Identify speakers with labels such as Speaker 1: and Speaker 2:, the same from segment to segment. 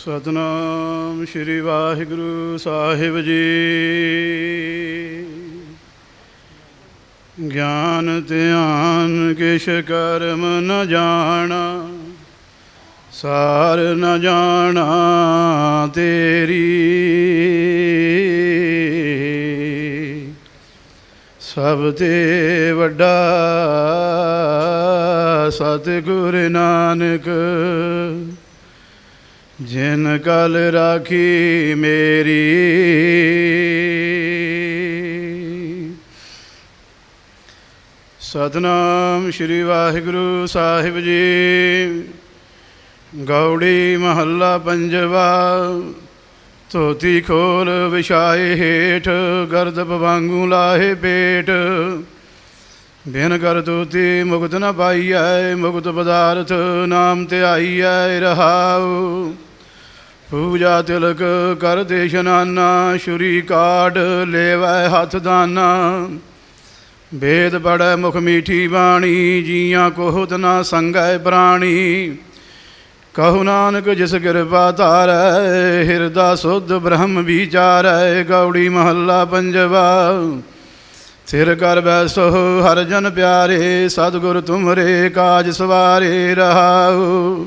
Speaker 1: ਸਤਨਾਮ ਸ੍ਰੀ ਵਾਹਿਗੁਰੂ ਸਾਹਿਬ ਜੀ। ਗਿਆਨ, ਧਿਆਨ, ਕਿਛ ਕਰਮ ਨ ਜਾਣਾ, ਸਾਰ ਨ ਜਾਣਾ ਤੇਰੀ। ਸਭ ਤੇ ਵੱਡਾ ਸਤਿਗੁਰ ਨਾਨਕ ਜਿਨ ਕਲ ਰਾਖੀ ਮੇਰੀ, ਸਤਨਾਮ ਸ੍ਰੀ ਵਾਹਿਗੁਰੂ ਸਾਹਿਬ ਜੀ। ਗੌੜੀ ਮਹੱਲਾ ਪੰਜਵਾ, ਧੋਤੀ ਖੋਲ ਵਿਛਾਏ ਹੇਠ ਗਰਦਪ ਵਾਂਗੂ ਲਾਹੇ ਪੇਟ। ਬਿਨ ਕਰ ਤੋਤੀ ਮੁਕਤ ਨ ਪਾਈਐ, ਮੁਕਤ ਪਦਾਰਥ ਨਾਮ ਤੇ ਆਈਐ, ਰਹਾਉ। ਪੂਜਾ ਤਿਲਕ ਕਰ ਦੇ ਇਸ਼ਨਾਨਾ ਸ਼ੁਰੀ ਕਾਢ ਲੇਵੈ ਹੱਥ ਦਾਨਾ। ਵੇਦ ਪੜੈ ਮੁਖ ਮੀਠੀ ਬਾਣੀ, ਜੀਆਂ ਕੋਹਤ ਨਾ ਸੰਗੈ ਪ੍ਰਾਣੀ। ਕਹੂ ਨਾਨਕ ਜਿਸ ਕਿਰਪਾ ਧਾਰੈ, ਹਿਰਦਾ ਸੁਧ ਬ੍ਰਹਮ ਵਿਚਾਰੈ, ਗੌੜੀ ਮਹੱਲਾ ਪੰਜਵਾ। ਸਿਰ ਕਰ ਬੈਸੋ ਹਰ ਜਨ ਪਿਆਰੇ, ਸਤਿਗੁਰ ਤੁਮਰੇ ਕਾਜ ਸਵਾਰੇ ਰਹਾਉ।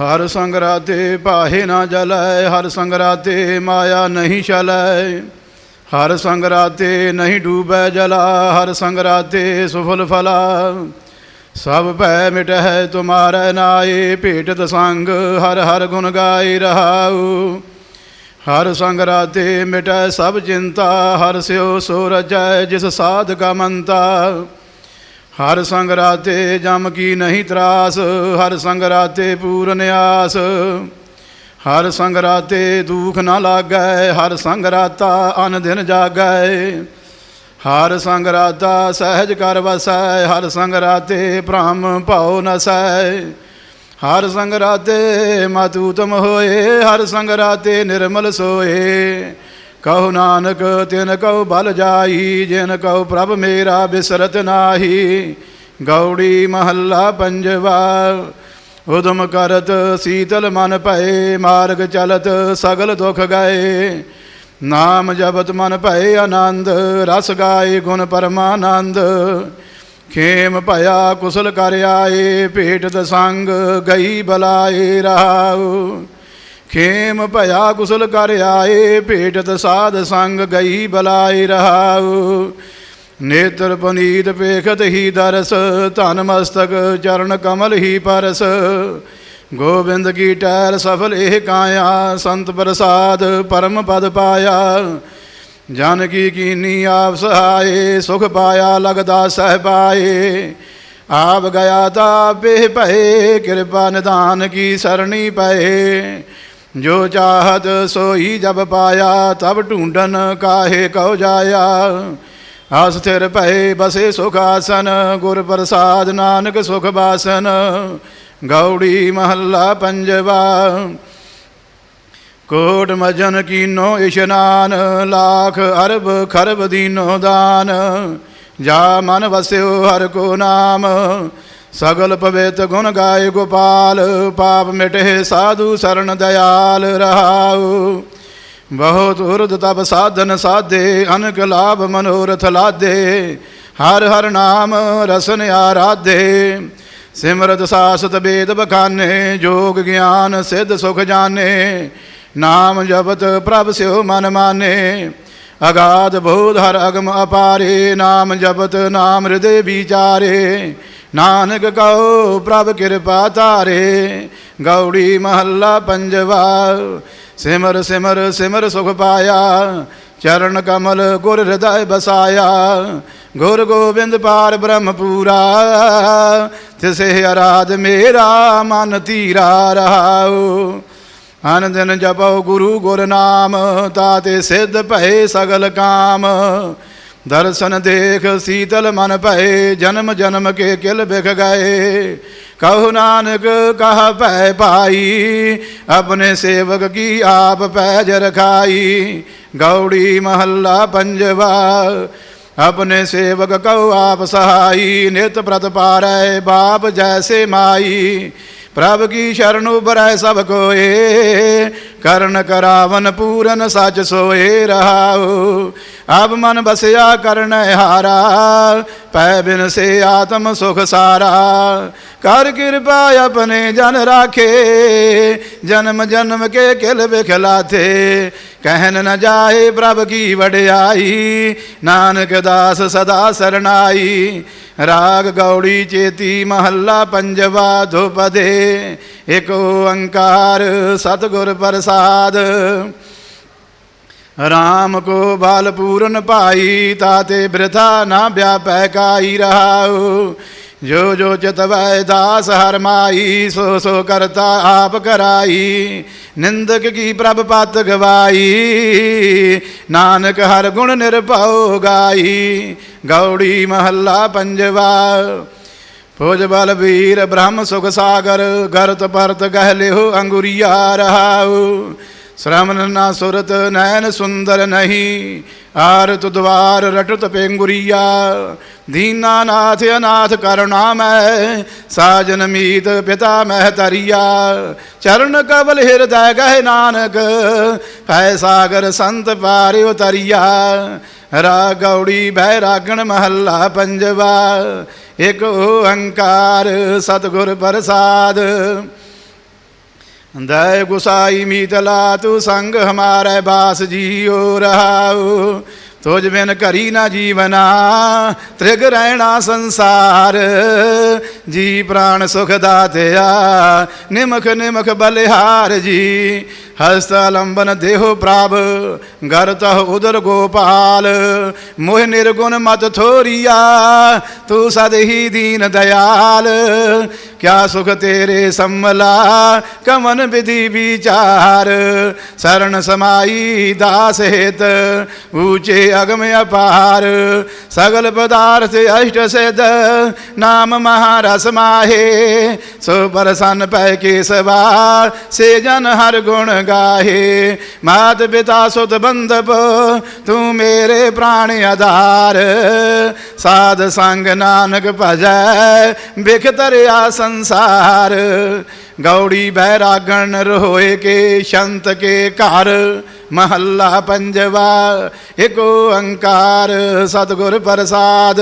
Speaker 1: ਹਰ ਸੰਗ ਰਾਤੇ ਪਾਹੇ ਨਾ ਜਲੈ, ਹਰ ਸੰਗ ਰਾਤੇ ਮਾਇਆ ਨਹੀਂ ਚਲੈ ਹਰ ਸੰਗ ਰਾਤੇ ਨਹੀਂ ਡੂਬੈ ਜਲਾ, ਹਰ ਸੰਗ ਰਾਤੇ ਸੁਫਲ ਫਲਾ। ਸਭ ਭੈ ਮਿਟਹਿ ਤੁਮਾਰੈ ਨਾਏ, ਭੇਟਤ ਸੰਗ ਹਰ ਹਰ ਗੁਣ ਗਾਈ ਰਹਾਉ। ਹਰ ਸੰਗ ਰਾਤੇ ਮਿਟੈ ਸਭ ਚਿੰਤਾ, ਹਰ ਸਿਓ ਸੋ ਰਜੈ ਜਿਸ ਸਾਧ ਕਾ ਮੰਤਾ। ਹਰ ਸੰਗ ਰਾਤੇ ਜਮ ਕੀ ਨਹੀਂ ਤਰਾਸ, ਹਰ ਸੰਗ ਰਾਤੇ ਪੂਰਨ ਆਸ ਹਰ ਸੰਗ ਰਾਤੇ ਦੁਖ ਨਾ ਲਾਗੈ, ਹਰ ਸੰਗ ਰਾਤਾ ਅਨ ਦਿਨ ਜਾਗੈ। ਹਰ ਸੰਗ ਰਾਤਾ ਸਹਿਜ ਕਰ ਵਸੈ, ਹਰ ਸੰਗ ਰਾਤੇ ਭ੍ਰਮ ਭਉ ਨਸੈ। ਹਰ ਸੰਗ ਰਾਤੇ ਮਾਤੂਤਮ ਹੋਏ, ਹਰ ਸੰਗ ਰਾਤੇ ਨਿਰਮਲ ਸੋਏ। ਕਹੋ ਨਾਨਕ, ਤਿਨ ਕਉ ਬਲ ਜਾਈ ਜਿਨ ਕਉ ਪ੍ਰਭ ਮੇਰਾ ਬਿਸਰਤ ਨਾਹੀ। ਗੌੜੀ ਮਹੱਲਾ ਪੰਜਵਾ, ਉਦਮ ਕਰਤ, ਸੀਤਲ ਮਨ ਭਏ, ਮਾਰਗ ਚਲਤ, ਸਗਲ ਦੁਖ ਗਏ। ਨਾਮ ਜਪਤ ਮਨ ਭਏ ਆਨੰਦ, ਰਸ ਗਾਏ ਗੁਣ ਪਰਮਾਨੰਦ। ਖੇਮ ਭਇਆ ਕੁਸਲ ਕਰ ਆਏ, ਭੇਟਤ ਸੰਗ ਗਈ ਬਲਾਏ ਰਹਾਉ ਖੇਮ ਭਇਆ ਕੁਸਲ ਕਰ ਆਏ, ਭੇਟਤ ਸਾਧ ਸੰਗ ਗਈ ਬਲਾਈ ਰਹਾਉ। ਨੇਤਰ ਪਨੀਤ ਪੇਖਤ ਹੀ ਦਰਸ, ਧਨ ਮਸਤਕ ਚਰਨ ਕਮਲ ਹੀ ਪਰਸ। ਗੋਬਿੰਦ ਕੀ ਟਹਿਲ ਸਫਲ ਇਹ ਕਾਇਆ, ਸੰਤ ਪ੍ਰਸਾਦ ਪਰਮ ਪਦ ਪਾਇਆ। ਜਨ ਕੀ ਕੀਨੀ ਆਪ ਸਹਾਏ, ਸੁਖ ਪਾਇਆ ਲਗਦਾ ਸਹਿ ਪਾਏ। ਆਪ ਗਿਆ ਤਾ ਬੇ ਭਏ, ਕਿਰਪਾ ਨਿਦਾਨ ਕੀ ਸਰਣੀ ਪਏ। ਜੋ ਚਾਹਤ ਸੋਈ ਜਬ ਪਾਇਆ, ਤਬ ਢੂੰਡਨ ਕਾਹੇ ਕਉ ਜਾਇਆ। ਅਸਥਿਰ ਭਏ ਬਸੇ ਸੁਖ ਆਸਨ, ਗੁਰ ਪ੍ਰਸਾਦ ਨਾਨਕ ਸੁਖ ਬਾਸਨ। ਗੌੜੀ ਮਹੱਲਾ ਪੰਜਵਾ, ਕੋਟ ਮਜਨ ਕੀਨੋ ਇਸ਼ਨਾਨ ਲਾਖ ਅਰਬ ਖਰਬ ਦੀਨੋ ਦਾਨ। ਜਾ ਮਨ ਵਸਿਓ ਹਰ ਕੋ ਨਾਮ ਸਗਲ ਪਵਿੱਤ ਗੁਣ ਗਾਏ ਗੋਪਾਲ, ਪਾਪ ਮਿਟੇ ਸਾਧੂ ਸਰਣ ਦਇਆਲ ਰਹਾਉ। ਬਹੁਤ ਉਰਦ ਤਪ ਸਾਧਨ ਸਾਧੇ, ਅਨਕ ਲਾਭ ਮਨੋਰਥ ਲਾਦੇ ਹਰ ਹਰ ਨਾਮ ਰਸਨ ਆਰਾਧੇ। ਸਿਮਰਤ ਸਾਸਤ ਬੇਦ ਬਖਾਨੇ, ਜੋਗ ਗਿਆਨ ਸਿੱਧ ਸੁਖ ਜਾਣੇ। ਨਾਮ ਜਪਤ ਪ੍ਰਭ ਸਿਉ ਮਨ ਮਾਨੇ। ਅਗਾਧ ਬੋਧ ਹਰ ਅਗਮ ਅਪਾਰੇ, ਨਾਮ ਜਪਤ ਨਾਮ ਹਿਰਦੇ ਵਿਚਾਰੇ। ਨਾਨਕ ਕਉ ਪ੍ਰਭ ਕਿਰਪਾ ਧਾਰੇ, ਗੌੜੀ ਮਹੱਲਾ ਪੰਜਵਾ, ਸਿਮਰ ਸਿਮਰ ਸਿਮਰ ਸੁਖ ਪਾਇਆ, ਚਰਨ ਕਮਲ ਗੁਰ ਹਿਰਦੈ ਬਸਾਇਆ, ਗੁਰ ਗੋਬਿੰਦ ਪਾਰ ਬ੍ਰਹਮ ਪੂਰਾ ਤਿਸੇ ਅਰਾਧ ਮੇਰਾ ਮਨ ਧੀਰਾ ਰਹਾਉ। ਅਨ ਦਿਨ ਜਪੋ ਗੁਰੂ ਗੁਰ ਨਾਮ ਤਾਤੇ ਸਿੱਧ ਭਏ ਸਗਲ ਕਾਮ। ਦਰਸ਼ਨ ਦੇਖ ਸੀਤਲ ਮਨ ਭਏ, ਜਨਮ ਜਨਮ ਕੇ ਕਿਲ ਬਿਖ ਗਏ। ਕਹੋ ਨਾਨਕ ਕਹ ਭੈ ਭਾਈ, ਆਪਣੇ ਸੇਵਕ ਕੀ ਆਪ ਪੈਜ ਰਖਾਈ। ਗੌੜੀ ਮਹੱਲਾ ਪੰਜਵਾ, ਆਪਣੇ ਸੇਵਕ ਕਉ ਆਪ ਸਹਾਈ। ਨਿਤ ਪ੍ਰਤ ਪਾਰੈ ਬਾਪ ਜੈਸੇ ਮਾਈ। ਪ੍ਰਭ ਕੀ ਸ਼ਰਨ ਉਬਰੈ ਸਭ ਕੋਏ, ਕਰਨ ਕਰਾਵਨ ਪੂਰਨ ਸੱਚ ਸੋਏ ਰਹਾਉ। ਆਪ ਮਨ ਬਸਿਆ ਕਰਨ ਹਾਰਾ, ਪੈ ਬਿਨ ਸੇ ਆਤਮ ਸੁਖ ਸਾਰਾ। ਕਰ ਕਿਰਪਾ ਆਪਣੇ ਜਨ ਰਾਖੇ, ਜਨਮ ਜਨਮ ਕੇ ਕਿਲ ਬਿਖਲਾਥੇ ਕਹਿਨ ਨ ਜਾਏ ਪ੍ਰਭ ਕੀ ਵਡਿਆਈ, ਨਾਨਕ ਦਾਸ ਸਦਾ ਸਰਨਾਈ। ਰਾਗ ਗੌੜੀ ਚੇਤੀ ਮਹੱਲਾ ਪੰਜਵਾ ਧੁਪਦੇ, ਇਕ ਓੰਕਾਰ ਸਤਿਗੁਰ ਪ੍ਰਸਾਦ। ਰਾਮ ਕੋ ਬਾਲ ਪੂਰਨ ਭਾਈ, ਤਾਤੇ ਬ੍ਰਿਥਾ ਨਾ ਵਿਆਪੈ ਕਾਈ ਰਹਾਉ। ਜੋ ਜੋ ਚਿਤਵੈ ਦਾਸ ਹਰ ਮਾਈ, ਸੋ ਸੋ ਕਰਤਾ ਆਪ ਕਰਾਈ। ਨਿੰਦਕ ਕੀ ਪ੍ਰਭ ਪਤ ਗਵਾਈ। ਨਾਨਕ ਹਰ ਗੁਣ ਨਿਰਭਉ ਗਾਈ। ਗੌੜੀ ਮਹੱਲਾ ਪੰਜਵਾ। ਫੋਜ ਬਲ ਵੀਰ ਬ੍ਰਹਮ ਸੁਖ ਸਾਗਰ, ਗਰਤ ਪਰਤ ਗਹਿ ਲਿਹੁ ਅੰਗੁਰੀਆ ਰਹਾਉ। ਸ਼ਰਮਨ ਨਾ ਸੁਰਤ ਨੈਣ ਸੁੰਦਰ ਨਹੀਂ ਆਰਤ ਦਵਾਰ ਰਟਤ ਪੇਂਗੁਰੀਆ, ਦੀਨਾ ਨਾਥ ਅਨਾਥ ਕਰੁਣਾ ਮੈਂ, ਸਾਜਨ ਮੀਤ ਪਿਤਾ ਮਹਿ ਤਰੀਆ। ਚਰਨ ਕਬਲ ਹਿਰਦੈ ਗਹਿ ਨਾਨਕ ਪੈ ਸਾਗਰ ਸੰਤ ਪਾਰਿ ਉਤਰੀਆ ਰਾ ਗੌੜੀ ਬਹਿ ਰਾਗਣ ਮਹੱਲਾ ਪੰਜਵਾ, ਇੱਕ ਓੰਕਾਰ ਸਤਿਗੁਰ ਪ੍ਰਸਾਦ। ਦਇ ਗੁਸਾਈ ਮੀਤਲਾ ਤੂ ਸੰਗ ਹਮਾਰੇ ਬਾਸ ਜੀਓ ਰਹਾਉ। ਤੁਝ ਬਿਨ ਕਰੀ ਨਾ ਜੀਵਨਾ, ਤ੍ਰਿਗ ਰਹਿਣਾ ਸੰਸਾਰ। ਜੀ ਪ੍ਰਾਣ ਸੁਖ ਦਾਤਿਆ, ਨਿਮਖ ਨਿਮਖ ਬਲਿਹਾਰ ਜੀ। ਹਸਤ ਲੰਬਨ ਦੇਹੋ ਪ੍ਰਭ ਗਰਤਹ ਉਦਰ ਗੋਪਾਲ। ਮੋਹ ਨਿਰਗੁਣ ਮਤ ਥੋਰੀਆ, ਤੂੰ ਸਦ ਹੀ ਦੀਨ ਦਇਆਲ। ਕਿਆ ਸੁਖ ਤੇਰੇ ਸੰਮਲਾ, ਕਮਨ ਵਿਧੀ ਵਿਚਾਰ। ਸਰਣ ਸਮਾਈ ਦਾਸ ਹਿਤ, ਊਚੇ ਅਗਮ ਅਪਾਰ ਸਗਲ ਪਦਾਰਥ ਅਸ਼ਟ ਸਿਧ, ਨਾਮ ਮਹਾਰਸ ਮਾਹੇ। ਸੋ ਪਰਸਨ ਪੈ ਕੇ ਸਵਾ ਸੇ ਜਨ ਹਰ ਗੁਣ ਗਾਹੇ। ਮਾਤ ਪਿਤਾ ਸੁਤ ਬੰਧਪ, ਤੂੰ ਮੇਰੇ ਪ੍ਰਾਣ ਆਧਾਰ। ਸਾਧ ਸੰਗ ਨਾਨਕ ਭਜੈ ਬਿਖ ਤਰਿਆ ਸੰਸਾਰ। ਗੌੜੀ ਬੈਰਾਗਣ ਰੋਏ ਕੇ, ਸ਼ੰਤ ਕੇ ਘਰ, ਮਹੱਲਾ ਪੰਜਵਾ, ਇਕ ਓੰਕਾਰ ਸਤਿਗੁਰ ਪ੍ਰਸਾਦ।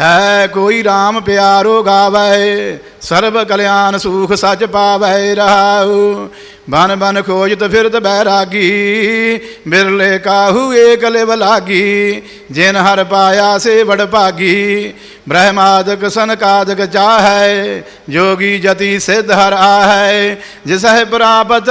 Speaker 1: ਹੈ ਕੋਈ RAM ਪਿਆਰੋ ਗਾਵੇ ਸਰਬ ਕਲਿਆਣ ਸੁਖ ਸਚ ਪਾਵੇ ਰਹਾਉ। ਬਨ ਬਨ ਖੋਜਤ ਫਿਰਤ ਬੈਰਾਗੀ, ਬਿਰਲੇ ਕਾਹੂ ਏਕ ਲਿਵ ਲਾਗੀ। ਜਿਨ ਹਰ ਪਾਇਆ ਸੇ ਵਡ ਭਾਗੀ, ਬ੍ਰਹਮਾਦਿਕ ਸਨਕਾਦਿਕ ਚਾਹੈ। ਜੋਗੀ ਜਤੀ ਸਿਧ ਹਰ ਆਹੈ, ਜਿਸ ਹੈ ਪ੍ਰਾਪਤ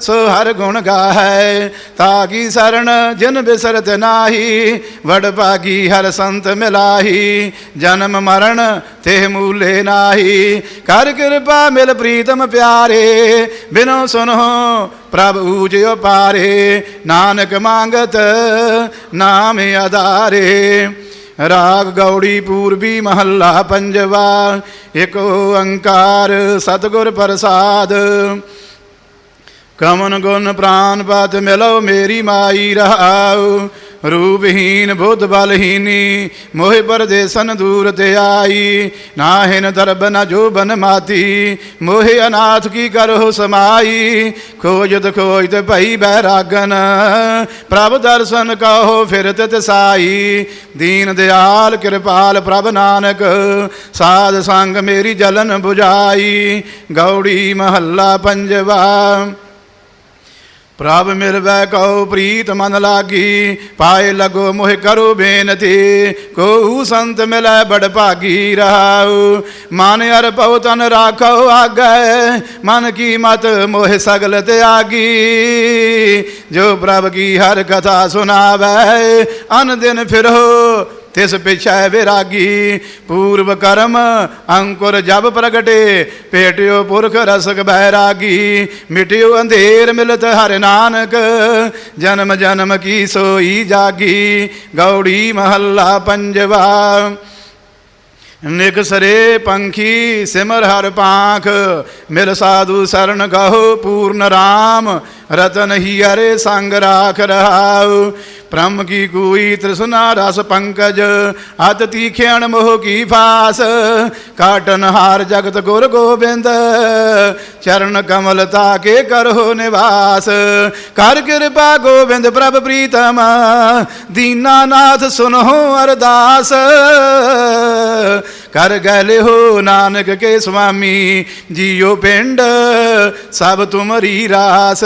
Speaker 1: ਸੋ ਹਰ ਗੁਣ ਗਾਹੈ। ਤਾਗੀ ਸਰਣ ਜਿਨ ਬਿਸਰਤ ਨਾਹੀ, ਵਡ ਭਾਗੀ ਹਰ ਸੰਤ ਮਿਲਾਹੀ। ਜਨਮ ਮਰਨ ਤੇ ਮੂਲੇ ਨਾਹੀ। ਕਰ ਕਿਰਪਾ ਮਿਲ ਪ੍ਰੀਤਮ ਪਿਆਰੇ, ਬਿਨੋ ਸੁਨੋ ਪ੍ਰਭ ਊਜਿਓ ਪਾਰੇ, ਨਾਨਕ ਮੰਗਤ ਨਾਮ ਆਧਾਰੇ। ਰਾਗ ਗੌੜੀ ਪੂਰਬੀ ਮਹੱਲਾ ਪੰਜਵਾ ਇਕ ਓੰਕਾਰ ਸਤਿਗੁਰ ਪ੍ਰਸਾਦ। ਕਮਨ ਗੁਣ ਪ੍ਰਾਨ ਪਤ ਮਿਲੋ ਮੇਰੀ ਮਾਈ ਰਹਾਉ। ਰੂਪਹੀਨ ਬੁੱਧ ਬਲਹੀਨੀ ਮੋਹਿ ਪਰਦੇਸਨ ਦੂਰ ਤੇ ਆਈ। ਨਾਹਿਨ ਦਰਬ ਨ ਜੋਬਨ ਮਾਤੀ, ਮੋਹਿ ਅਨਾਥ ਕੀ ਕਰੋ ਸਮਾਈ। ਖੋਜਤ ਖੋਜਤ ਭਈ ਬੈਰਾਗਨ, ਪ੍ਰਭ ਦਰਸ਼ਨ ਕਹੋ ਫਿਰਤ ਤਸਾਈ ਦੀਨ ਦਿਆਲ ਕਿਰਪਾਲ ਪ੍ਰਭ ਨਾਨਕ, ਸਾਧ ਸੰਗ ਮੇਰੀ ਜਲਨ 부ਝਾਈ ਗੌੜੀ ਮਹੱਲਾ ਪੰਜਵਾ। ਪ੍ਰਭ ਮਿਲਵੈ ਕਉ ਪ੍ਰੀਤ ਮਨ ਲਾਗੀ, ਪਾਏ ਲਗੋ ਮੋਹਿ ਕਰੋ ਬੇਨਤੀ ਕੋ ਸੰਤ ਮਿਲੈ ਬੜ ਭਾਗੀ ਰਹਾਉ। ਮਨ ਅਰ ਪਉ ਤਨ ਰਾਖੋ ਆਗੈ, ਮਨ ਕੀ ਮਤ ਮੋਹਿ ਸਗਲ ਤਿਆਗੀ। ਜੋ ਪ੍ਰਭ ਕੀ ਹਰ ਕਥਾ ਸੁਨਾਵੈ ਅਨ ਦਿਨ ਫਿਰੋ ਤਿਸ ਪਿਛੈ ਵਿਰਾਗੀ, ਪੂਰਵ ਕਰਮ ਅੰਕੁਰ ਜਬ ਪ੍ਰਗਟੇ, ਭੇਟਿਓ ਪੁਰਖ ਰਸਕ ਬੈਰਾਗੀ, ਮਿਟਿਓ ਅੰਧੇਰ ਮਿਲਤ ਹਰਿ ਨਾਨਕ, ਜਨਮ ਜਨਮ ਕੀ ਸੋਈ ਜਾਗੀ, ਗੌੜੀ ਮਹੱਲਾ ਪੰਜਵਾ। ਨਿਕਸਰੇ ਪੰਖੀ ਸਿਮਰ ਹਰ ਪਾਖ, ਮਿਲ ਸਾਧੂ ਸ਼ਰਨ ਗਹੋ ਪੂਰਨ RAM ਰਤਨ ਹੀ ਹਰੇ ਸੰਗ ਰਾਖ ਰਹਾਉ। ਪ੍ਰਮ ਕੀ ਕੋਈ ਤ੍ਰਿਸ਼ਨਾ ਰਸ ਪੰਕਜ, ਅਤ ਤੀਖਿਆਣ ਮੋਹ ਕੀ ਫਾਸ। ਕਾਟਨ ਹਾਰ ਜਗਤ ਗੁਰ ਗੋਬਿੰਦ, ਚਰਨ ਕਮਲ ਤਾਕੇ ਕਰੋ ਨਿਵਾਸ। ਕਰ ਕਿਰਪਾ ਗੋਬਿੰਦ ਪ੍ਰਭ ਪ੍ਰੀਤਮ ਦੀਨਾਨਾਥ ਸੁਨੋ ਅਰਦਾਸ। ਕਰ ਗਏ ਹੋ ਨਾਨਕ ਕੇ ਸੁਆਮੀ ਜੀਓ ਪਿੰਡ ਸਭ ਤੁਮਰੀ ਰਾਸ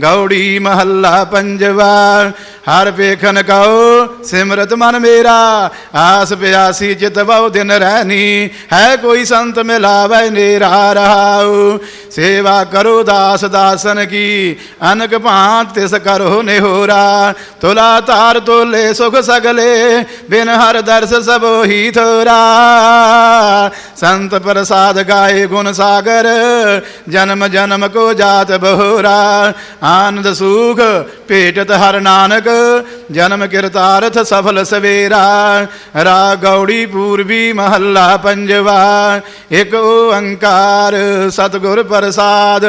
Speaker 1: ਗੌੜੀ ਮਹੱਲਾ ਪੰਜਵਾ। ਹਰ ਵੇਖਨ ਕਉ ਸਿਮਰਤ ਮਨ ਮੇਰਾ, ਆਸ ਪਿਆਸੀ ਚਿਤ ਬਹੁ ਦਿਨ ਰਹਿਨੀ, ਹੈ ਕੋਈ ਸੰਤ ਮਿਲਾਵੇ ਨੇਰਾ ਰਹਾਉ। ਸੇਵਾ ਕਰੋ ਦਾਸ ਦਾਸਨ ਕੀ, ਅਨਕ ਭਾਂਤ ਤਿਸ ਕਰੋ ਨਿਹੋਰਾ। ਤੁਲਾ ਤਾਰ ਤੋਲੇ ਸੁਖ ਸਗਲੇ, ਬਿਨ ਹਰ ਦਰਸ ਸਭ ਹੀ ਥੋਰਾ। ਸੰਤ ਪ੍ਰਸਾਦ ਗਾਏ ਗੁਣ ਸਾਗਰ, ਜਨਮ ਜਨਮ ਕੋ ਜਾਤ ਬਹੋਰਾ। ਆਨੰਦ ਸੁਖ ਭੇਟਤ ਹਰ ਨਾਨਕ, ਜਨਮ ਕਿਰਤਾਰਥ ਸਫਲ ਸਵੇਰਾ। ਰਾ ਗੌੜੀ ਪੂਰਬੀ ਮਹੱਲਾ ਪੰਜਵਾ, ਇੱਕ ਓੰਕਾਰ ਸਤਿਗੁਰ ਪ੍ਰਸਾਦ।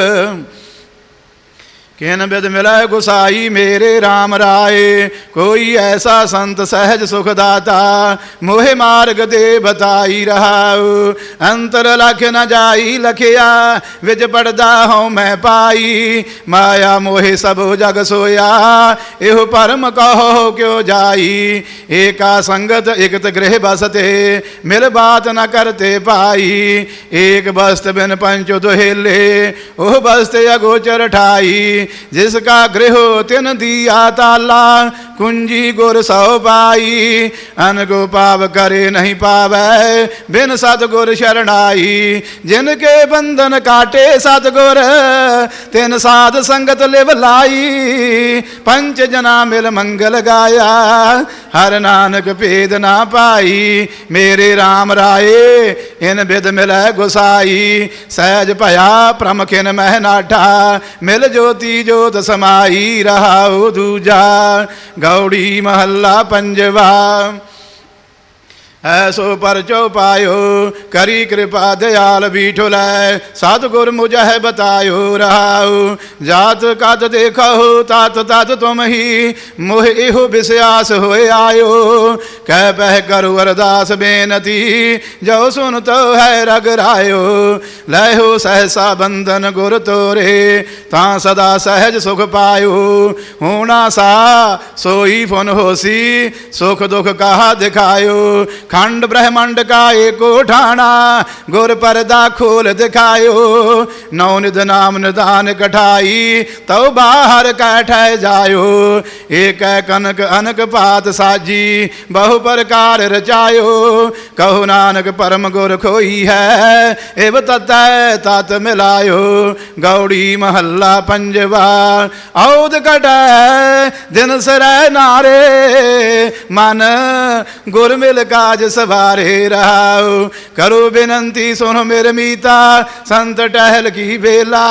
Speaker 1: ਕਿਨ ਬਿਦ ਮਿਲੈ ਗੁਸਾਈ ਮੇਰੇ RAM ਰਾਏ, ਕੋਈ ਐਸਾ ਸੰਤ ਸਹਿਜ ਸੁਖ ਦਾਤਾ ਮੋਹਿ ਮਾਰਗ ਦੇ ਬਤਾਈ ਰਹਾਉ। ਅੰਤਰ ਲਖ ਨ ਜਾਈ ਲਖਿਆ, ਵਿਜ ਪੜਦਾ ਹਉ ਮੈਂ ਪਾਈ। ਮਾਇਆ ਮੋਹਿ ਸਭ ਜਗ ਸੋਇਆ, ਇਹੋ ਪਰਮ ਕਹੋ ਕਿਉ ਜਾਈ। ਏਕਾ ਸੰਗਤ ਇਕਤ ਗ੍ਰਹਿ ਬਸਤੇ, ਮਿਲ ਬਾਤ ਨ ਕਰਤੇ ਪਾਈ ਏਕ ਬਸਤ ਬਿਨ ਪੰਚ ਦੁਹੇਲੇ, ਉਹ ਬਸਤ ਅਗੋਚਰ ਠਾਈ। ਜਿਸ ਕਾ ਗ੍ਰਹਿ ਤਿਨ ਦੀਆ ਤਾਲਾ, ਕੁੰਜੀ ਗੁਰ ਸੋ ਪਾਈ, ਅਨਗੋ ਪਾਵ ਕਰੇ ਨਹੀਂ ਪਾਵੈ, ਬਿਨ ਸਤਗੁਰ ਸ਼ਰਣਾਈ। ਜਿਨ ਕੇ ਬੰਧਨ ਕਾਟੇ ਸਤਗੁਰ, ਤਿਨ ਸਾਧ ਸੰਗਤ ਲਿਵ ਲਾਈ। ਪੰਚ ਜਨਾ ਮਿਲ ਮੰਗਲ ਗਾਇਆ, ਹਰ ਨਾਨਕ ਭੇਦ ਨਾ ਪਾਈ। ਮੇਰੇ RAM ਰਾਏ, ਇਨ ਬਿਦ ਮਿਲੈ ਗੁਸਾਈ। ਸਹਿਜ ਭਇਆ ਪ੍ਰਮਖਿਨ ਮਹਿ ਨਾਠਾ, ਮਿਲ ਜੋਤੀ ਜੋਤ ਸਮਾਈ ਰਹਾਉ ਦੂਜਾ ਗੌੜੀ ਮਹੱਲਾ ਪੰਜਵਾ। ਐਸੋ ਪਰਚੋ ਪਾਇਓ, ਕਰੀ ਕਿਰਪਾ, ਦਿਆਲ ਬੀਠੁਲੈ ਸਤਿਗੁਰ ਮੁਝਹਿ ਬਤਾਇਓ ਰਹਾਉ। ਜਾਤ ਕਦ ਦੇਖੋ ਤਤ ਤਤ ਤੁਮ ਹੀ। ਮੋਹ ਇਹੋ ਵਿਸਿਆਸ ਹੋਏ ਆਇਓ। ਕਹਿ ਪਹਿ ਕਰੁ ਅਰਦਾਸ ਬੇਨਤੀ, ਜੋ ਸੁਨ ਤੋ ਹੈ ਰਗ ਰਾਇਓ। ਲੈਹੋ ਸਹਸਾ ਬੰਧਨ ਗੁਰ ਤੋਰੇ, ਤਾਂ ਸਦਾ ਸਹਿਜ ਸੁਖ ਪਾਇਓ। ਹੋਣਾ ਸਾ, ਸੋਈ ਫੁਨ ਹੋਸੀ, ਸੁਖ ਦੁਖ ਕਹਾ ਦਿਖਾਇਓ। ਖੰਡ ਬ੍ਰਹਮੰਡ ਕਾ ਏਕੋ ਠਾਣਾ ਗੁਰ ਪਰਦਾ ਖੋਲ ਦਿਖਾਇਓ। ਨੌ ਨਿਧ ਨਾਮ ਨਿਦਾਨ ਕਠਾਈ, ਤਉ ਬਾਹਰ ਕੈਠੈ ਜਾਇਓ। ਏਕੈ ਕਨਕ ਅਨਕ ਭਾਤ ਸਾਜੀ, ਬਹੁ ਪ੍ਰਕਾਰ ਰਚਾਇਓ। ਕਹੋ ਨਾਨਕ ਪਰਮ ਗੁਰ ਖੋਈ ਹੈ ਏਵ ਤਤੈ ਤਤ ਮਿਲਾਇਓ। ਗੌੜੀ ਮਹੱਲਾ ਪੰਜਵਾ ਔਦ ਕਟੈ, ਦਿਨ ਸਰੈ ਨਾਰੇ। ਮਨ ਗੁਰ ਮਿਲ ਕਾਜ ਸਵਾਰੇ ਰਹਾਉ ਕਰੋ ਬੇਨੰਤੀ ਸੁਨ ਮੇਰ ਮੀਤਾ, ਸੰਤ ਟਹਿਲ ਕੀ ਵੇਲਾ।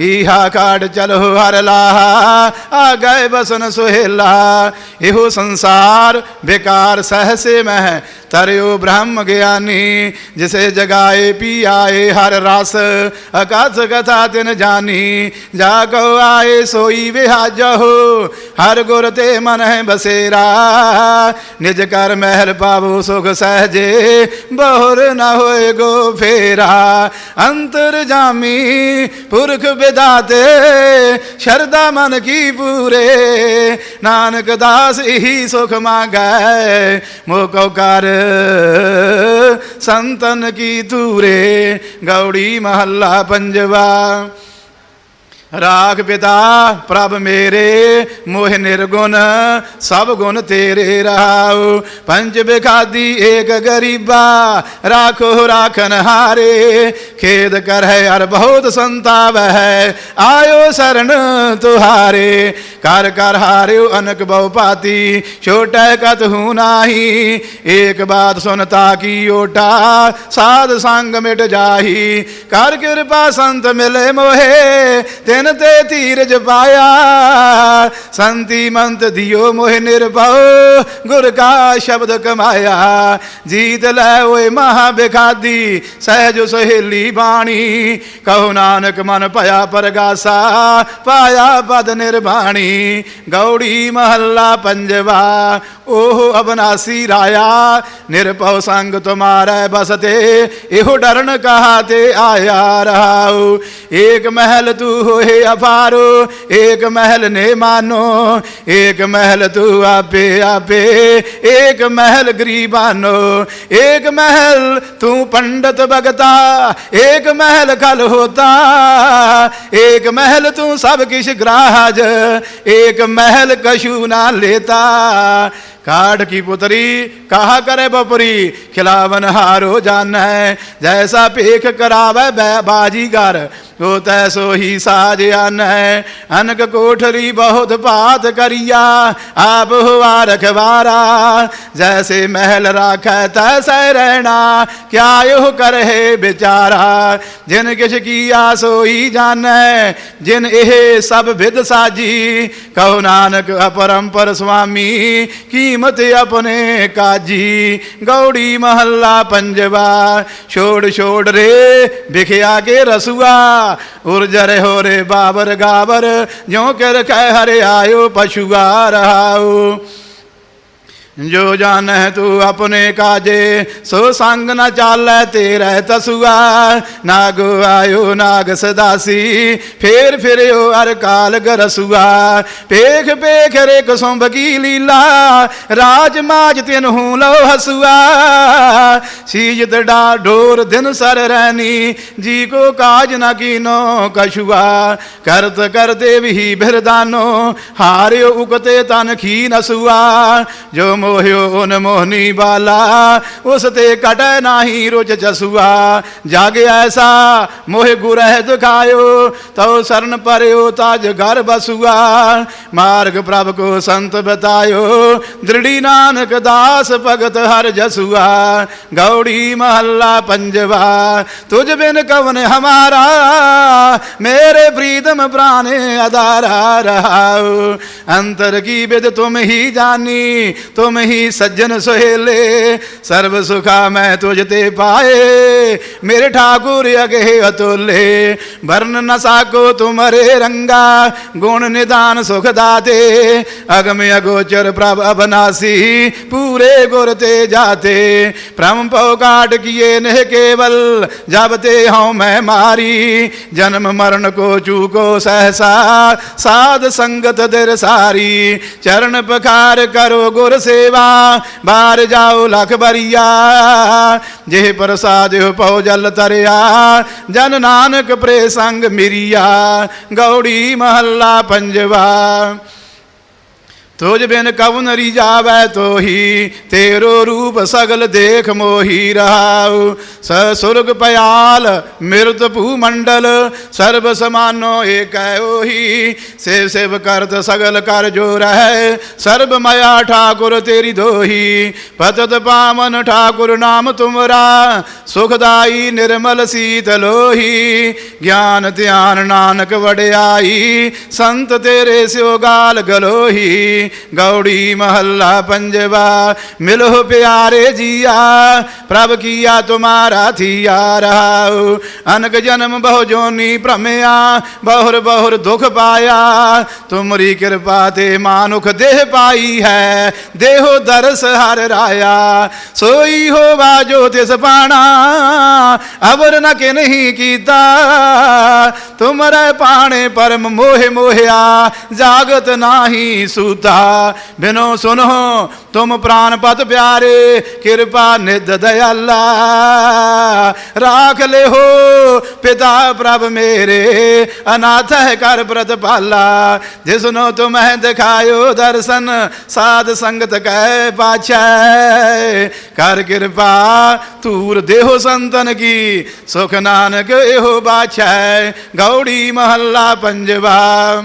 Speaker 1: ਈਹਾ ਕਾੜ ਚਲੋ ਹਰ ਲਾਹਾ ਆ ਗਏ ਬਸਨ ਸੁਹੇਲਾ। ਇਹੋ ਸੰਸਾਰ ਬੇਕਾਰ ਸਹਸੇ ਮਹਿ ਤਰਿਓ ਬ੍ਰਹਮ ਗਿਆਨੀ ਜਿਸੇ ਜਗਾਏ ਪੀ ਆਏ ਹਰ ਰਸ ਅਕਾਸ ਕਥਾ ਤਿਨ ਜਾਨੀ ਜਾ ਕੋ ਆਏ ਸੋਈ ਵਿਹਾਜਹੁ ਹਰ ਗੁਰ ਤੇ ਮਨ ਹੈ ਬਸੇਰਾ ਨਿਜ ਕਰ ਮਹਿਲ ਪਾਵੋ ਸੁਖ ਸਹਜੇ ਬਹੁਰ ਨਾ ਹੋਏ ਗੋ ਫੇਰਾ ਅੰਤਰ ਜਾਮੀ ਪੁਰਖ ਵਿਦਾਤੇ ਸ਼ਰਦਾ ਮਨ ਕੀ ਪੂਰੇ ਨਾਨਕ ਦਾਸ ਇਹੀ ਸੁਖ ਮੰਗੈ ਮੋਕੋ ਕਰ ਸੰਤਨ ਕੀ ਤੂਰੇ ਗੌੜੀ ਮਹੱਲਾ ਪੰਜਵਾ। ਰਾਖ ਪਿਤਾ ਪ੍ਰਭ ਮੇਰੇ, ਮੋਹ ਨਿਰਗੁਣ, ਸਭ ਗੁਣ ਤੇਰੇ ਰਹਾਉ ਪੰਜ ਬਿਖਾਦੀ ਏਕ ਗਰੀਬਾ, ਰਾਖੋ ਰਾਖਨ ਹਾਰੇ। ਖੇਦ ਕਰ ਹੈ ਅਰ ਬਹੁਤ ਸੰਤਾਪ ਹੈ ਆਇਓ ਸਰਣ ਤੁਹਾਰੇ। ਕਰ ਕਰ ਹਾਰਿਓ ਅਨਕ ਬਹੁ ਪਾਤੀ ਛੋਟੈ ਕਤ ਹੂ ਨਾਹੀ। ਏਕ ਬਾਤ ਸੁਨਤਾ ਕੀ ਓਟਾ, ਸਾਧ ਸੰਗ ਮਿਟ ਜਾਹੀ। ਕਰ ਕਿਰਪਾ ਸੰਤ ਮਿਲੇ ਮੋਹੇ ਤਿਨ ਤੇ ਧੀਰਜ ਪਾਇਆ। ਸੰਤੀ ਮੰਤ ਦਿਓ ਮੋਹਿ ਨਿਰਭਉ, ਗੁਰ ਕਾ ਸ਼ਬਦ ਕਮਾਇਆ। ਜੀਤ ਲੈ ਓਏ ਮਹਾ ਬਿਖਾਦੀ, ਸਹਿਜ ਸਹੇਲੀ ਬਾਣੀ। ਕਹੋ ਨਾਨਕ ਮਨ ਭਇਆ ਪਰਗਾਸਾ, ਪਾਇਆ ਪਦ ਨਿਰਬਾਣੀ। ਗੌੜੀ ਮਹੱਲਾ ਪੰਜਵਾ, ਉਹ ਅਬਨਾਸੀ ਰਾਇਆ। ਨਿਰਭਉ ਸੰਗ ਤੁਮਾਰੈ ਬਸਤੇ ਇਹੋ ਡਰਨ ਕਹਾ ਤੇ ਆਇਆ ਰਹਾਉ। ਏਕ ਮਹਿਲ ਤੂ ਹੋਏ ਅਪਾਰੋ ਏਕ ਮਹਿਲ ਨੇ ਮਾਨੋ, ਏਕ ਮਹਿਲ ਤੂੰ ਆਪੇ ਆਪੇ, ਏਕ ਮਹਿਲ ਗਰੀਬਾਨੋ, ਏਕ ਮਹਿਲ ਤੂੰ ਪੰਡਤ ਭਗਤਾ, ਏਕ ਮਹਿਲ ਖਲ ਹੋਤਾ, ਏਕ ਮਹਿਲ ਤੂੰ ਸਭ ਕਿਛ ਗ੍ਰਾਜ ਏਕ ਮਹਿਲ ਕਸ਼ੂ ਨਾ ਲੇਤਾ। ਕਾੜ ਕੀ ਪੁਤਰੀ, ਕਹਾ ਕਰੇ ਬਪਰੀ, ਖਿਲਾਵਨ ਹਾਰੋ ਜਾਣੈ ਜੈਸਾ ਭੇਖ ਕਰਾਵੇ ਬੈ ਬਾਜੀਗਰ ਉਹ ਤੈ ਸੋਹੀ ਸਾਜ ਆਨੈ ਅਨਕ ਕੋਠਰੀ ਬਹੁਤ ਭਾਤ ਕਰੀਆ ਆਪ ਹੁਆ ਰਖਵਾਰਾ ਜੈਸੇ ਮਹਿਲ ਰਾਖੈ ਤੈਸੈ ਰਹਿਣਾ ਕਿਆ ਇਹ ਕਰਹਿ ਵਿਚਾਰਾ ਜਿਨ ਕਿਛ ਕੀਆ ਸੋਈ ਜਾਣੈ ਜਿਨ ਇਹ ਸਭ ਵਿਦ ਸਾਜੀ ਕਹੋ ਨਾਨਕ ਅਪਰੰਪਰ ਸੁਆਮੀ ਕੀਮਤ ਆਪਣੇ ਕਾਜੀ ਗੌੜੀ ਮਹੱਲਾ ਪੰਜਵਾ ਛੋੜ ਛੋੜ ਰੇ ਵਿਖਿਆ ਕੇ ਰਸੂਆ ਉਰਜਰ ਹੋ ਰੇ ਬਾਬਰ ਗਾਬਰ ਜਿਉ ਕਰ ਕਹਿ ਹਰਿ ਆਇਓ ਪਛੁਆ ਰਹਾਉ। ਜੋ ਜਾਣੈ ਤੂੰ ਆਪਣੇ ਕਾਜੇ, ਸੋ ਸੰਗ ਨ ਚਾਲੈ ਤੇਰੇ ਤਸੁਆ। ਨਾਗ ਆਇਓ, ਨਾਗ ਸਦਾਸੀ, ਫੇਰ ਫਿਰਿਓ ਅਰ ਕਾਲ ਗਰਸੁਆ। ਪੇਖ ਪੇਖ ਰੇ ਕਸੁੰਭ ਕੀ ਲੀਲਾ, ਰਾਜ ਮਾਜ ਤਿਨ ਹੂੰ ਲੋ ਹਸੁਆ। ਸੀਜਤ ਡਾ ਢੋਰ ਦਿਨ ਸਰ ਰਹਿਨੀ ਜੀ ਕੋ ਕਾਜ ਨ ਕੀਨੋ ਕਛੁਆ। ਕਰਤ ਕਰਤੇ ਵੀ ਬਿਰਦਾਨੋ ਹਾਰਿਓ ਉਕਤੇ ਤਨ ਖੀ ਨਸੁਆ ਜੋ ਮੋਹਿਓ ਓਨ ਮੋਹਨੀ ਬਾਲਾ ਉਸ ਤੇ ਕਟੈ ਨਾਹੀ ਰੁਚ ਜਸੁਆ ਜਗ ਐਸਾ ਮੋਹਿ ਗੁਰਹਿ ਦਿਖਾਇਓ ਤਉ ਸਰਨ ਪਰਿਓ ਤਾਜ ਘਰ ਬਸੁਆ ਮਾਰਗ ਪ੍ਰਭ ਕੋ ਸੰਤ ਬਤਾਇਓ ਦ੍ਰਿੜੀ ਨਾਨਕ ਦਾਸ ਭਗਤ ਹਰ ਜਸੁਆ ਗੌੜੀ ਮਹੱਲਾ ਪੰਜਵਾ ਤੁਝ ਬਿਨ ਕਵਨ ਹਮਾਰਾ ਮੇਰੇ ਪ੍ਰੀਤਮ ਪ੍ਰਾਨੇ ਅਦਾਰਾ ਰਹਾਉ ਅੰਤਰ ਕੀ ਬਿਦ ਤੁਮ ਹੀ ਜਾਨੀ ਤੁਮ ਹੀ ਸੱਜਣ ਸੁਹੇਲੇ ਸਰਬ ਸੁਖਾ ਮੈਂ ਤੁਝ ਤੇ ਪਾਏ ਮੇਰੇ ਠਾਕੁਰ ਅਗੇ ਅਤੁਲੇ ਵਰਨ ਨ ਸਾਕੋ ਤੁਮਰੇ ਰੰਗਾ ਗੁਣ ਨਿਦਾਨ ਸੁਖ ਦਾਤੇ ਅਗਮ ਅਗੋਚਰ ਪ੍ਰਭ ਅਬਨਾਸੀ ਪੂਰੇ ਗੁਰ ਤੇ ਜਾਤੇ ਭ੍ਰਮ ਪਉ ਕਾਟ ਕੀਏ ਨਹਿ ਕੇਵਲ ਜਬ ਤੇ ਹਉ ਮੈਂ ਮਾਰੀ ਜਨਮ ਮਰਨ ਕੋ ਚੂਕੋ ਸਹਸਾ ਸਾਧ ਸੰਗਤ ਦਿਰ ਸਾਰੀ ਚਰਨ ਪਖਾਰ ਕਰੋ ਗੁਰ ਸੇਵਾ ਬਾਰ ਜਾਓ ਲਖ ਬਰੀਆ ਜਿਹ ਪ੍ਰਸਾਦ ਹੋ ਪਉ ਜਲ ਤਰਿਆ ਜਨ ਨਾਨਕ ਪ੍ਰੇ ਸੰਗ ਮਿਰਿਆ। ਗੌੜੀ ਮਹੱਲਾ ਪੰਜਵਾ। ਤੁਝ ਬਿਨ ਕਵਨ ਰੀ ਜਾਵੈ ਤੋਹੀ, ਤੇਰੋ ਰੂਪ ਸਗਲ ਦੇਖ ਮੋਹੀ ਰਹਾਉ। ਸ ਸੁਰਗ ਪਿਆਲ ਮਿਰਤ ਭੂ ਮੰਡਲ, ਸਰਬ ਸਮਾਨੋ ਏਕੈ ਉਹੀ। ਸੇਵ ਸੇਵ ਕਰਤ ਸਗਲ ਕਰ ਜੋ ਰਹਿ, ਸਰਬ ਮਾਇਆ ਠਾਕੁਰ ਤੇਰੀ ਦੋਹੀ। ਪਤਤ ਪਾਵਨ ਠਾਕੁਰ ਨਾਮ ਤੁਮਰਾ, ਸੁਖਦਾਈ ਨਿਰਮਲ ਸੀਤ ਲੋਹੀ। ਗਿਆਨ ਧਿਆਨ ਨਾਨਕ ਵਡਿਆਈ, ਸੰਤ ਤੇਰੇ ਸਿਓ ਗਾਲ ਗਲੋਹੀ। ਗੌੜੀ ਮਹੱਲਾ ਪੰਜਵਾ ਮਿਲੋ ਪਿਆਰੇ ਜੀਆ ਪ੍ਰਭ ਕੀਆ ਤੁਮਾਰਾ ਥੀਆ ਰਹਾਉ ਅਨਕ ਜਨਮ ਬਹੁ ਜੋਨੀ ਭ੍ਰਮਿਆ ਬਹੁਰ ਬਹੁਰ ਦੁਖ ਪਾਇਆ ਤੁਮਰੀ ਕਿਰਪਾ ਤੇ ਮਾਨੁਖ ਦੇਹ ਪਾਈ ਹੈ ਦੇਹੋ ਦਰਸ ਹਰ ਰਾਇਆ ਸੋਈ ਹੋਵਾ ਜੋ ਤਿਸ ਪਾਣਾ ਅਵਰ ਨ ਕਿ ਨਹੀਂ ਕੀਤਾ ਤੁਮਰੇ ਪਾਣੇ ਪਰਮ ਮੋਹਿ ਮੋਹਿਆ ਜਾਗਤ ਨਾਹੀ ਸੂਤਾ ਰਹਾ ਬਿਨੋ ਸੁਨੋ, ਤੁਮ ਪ੍ਰਾਨ ਪਤ ਪਿਆਰੇ, ਕਿਰਪਾ ਨਿਧ ਦਇਆਲਾ। ਰਾਖ ਲਿਓ ਪਿਤਾ ਪ੍ਰਭ ਮੇਰੇ, ਅਨਾਥ ਹੈ ਕਰ ਪ੍ਰਤਪਾਲਾ। ਜਿਸਨੋ ਤੁਮਹਿ ਦਿਖਾਇਓ ਦਰਸ਼ਨ, ਸਾਧ ਸੰਗਤ ਕੈ ਪਾਛੈ। ਕਰ ਕਿਰਪਾ ਤੂਰ ਦੇਹੋ ਸੰਤਨ ਕੀ, ਸੁਖ ਨਾਨਕ ਇਹੋ ਬਾਛੈ। ਗੌੜੀ ਮਹੱਲਾ ਪੰਜਵਾ।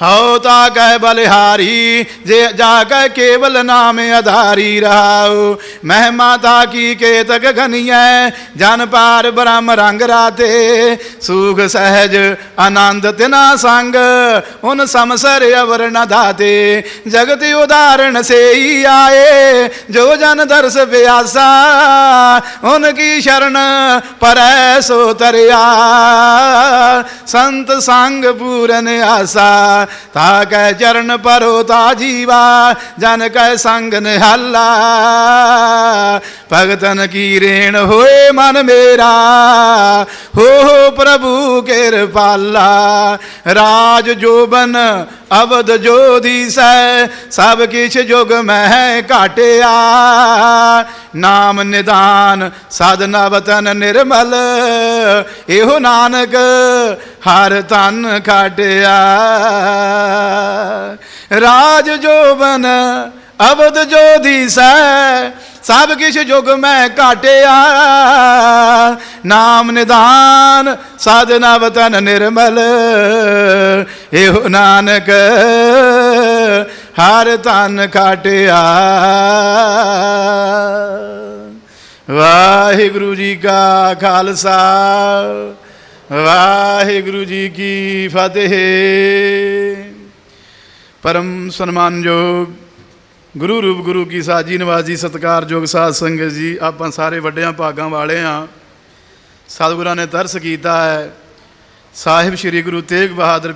Speaker 1: ਹਉ ਤਾ ਕਹਿ ਬਲਿਹਾਰੀ, ਜੇ ਜਾ ਕੇ ਕੇਵਲ ਨਾਮ ਆਧਾਰੀ ਰਹਾਉ। ਮਹਿਮਾ ਤਾ ਕੀ ਕੇਤਕ ਘਨੀਐ, ਜਨ ਪਾਰ ਬ੍ਰਹਮ ਰੰਗ ਰਾਤੇ। ਸੁਖ ਸਹਿਜ ਆਨੰਦ ਤਿਨਾ ਸੰਗ, ਉਨ ਸਮਸਰ ਅਵਰ ਨ ਧਾਤੇ ਜਗਤ ਉਦਾਹਰਣ ਸੇਈ ਆਏ, ਜੋ ਜਨ ਦਰਸ ਪਿਆਸਾ ਉਨ ਕੀ ਸ਼ਰਨ ਪਰੈ ਸੋ ਤਰਿਆ। ਸੰਤ ਸੰਗ ਪੂਰਨ ਆਸਾ ਤਾ ਕੈ ਚਰਨ ਪਰੋ ਤਾ ਜੀਵਾ, ਜਨ ਕੈ ਸੰਗ ਨਿਹਾਲਾ। ਭਗਤਨ ਕੀ ਰੇਣ ਹੋਏ ਮਨ ਮੇਰਾ, ਹੋ ਹੋ ਪ੍ਰਭੂ ਕਿਰਪਾਲਾ। ਰਾਜ ਜੋਬਨ ਅਵਦ ਜੋਦੀਸੈ ਸਭ ਕਿਛ ਜੁਗ ਮਹਿ ਘਾਟਿਆ। ਨਾਮ ਨਿਦਾਨ, ਸਾਧਨਾ ਵਤਨ ਨਿਰਮਲ, ਇਹੋ ਨਾਨਕ ਹਰ ਤਨ ਖਾਟਿਆ। ਰਾਜ ਜੋਬਨ ਅਵਦ ਜੋਦੀਸੈ ਸਭ ਕਿਛ ਜੁਗ ਮੈਂ ਘਾਟਿਆ। ਨਾਮ ਨਿਦਾਨ, ਸਾਧਨਾ ਵਤਨ ਨਿਰਮਲ, ਇਹੋ ਨਾਨਕ ਹਰ ਤਨ ਕਾਟਿਆ। ਵਾਹਿਗੁਰੂ ਜੀ ਕਾ ਖਾਲਸਾ, ਵਾਹਿਗੁਰੂ ਜੀ ਕੀ ਫਤਿਹ। ਪਰਮ ਸਨਮਾਨਯੋਗ ਗੁਰੂ ਰੂਪ ਗੁਰੂ ਕੀ ਸਾਜੀ ਨਵਾਜੀ ਸਤਕਾਰਯੋਗ ਸਾਧ ਸੰਗਤ ਜੀ, ਆਪਾਂ ਸਾਰੇ ਵੱਡਿਆਂ ਭਾਗਾਂ ਵਾਲੇ ਆ ਸਤਿਗੁਰਾਂ ਨੇ ਤਰਸ ਕੀਤਾ ਹੈ। ਸਾਹਿਬ ਸ੍ਰੀ ਗੁਰੂ ਤੇਗ ਬਹਾਦਰ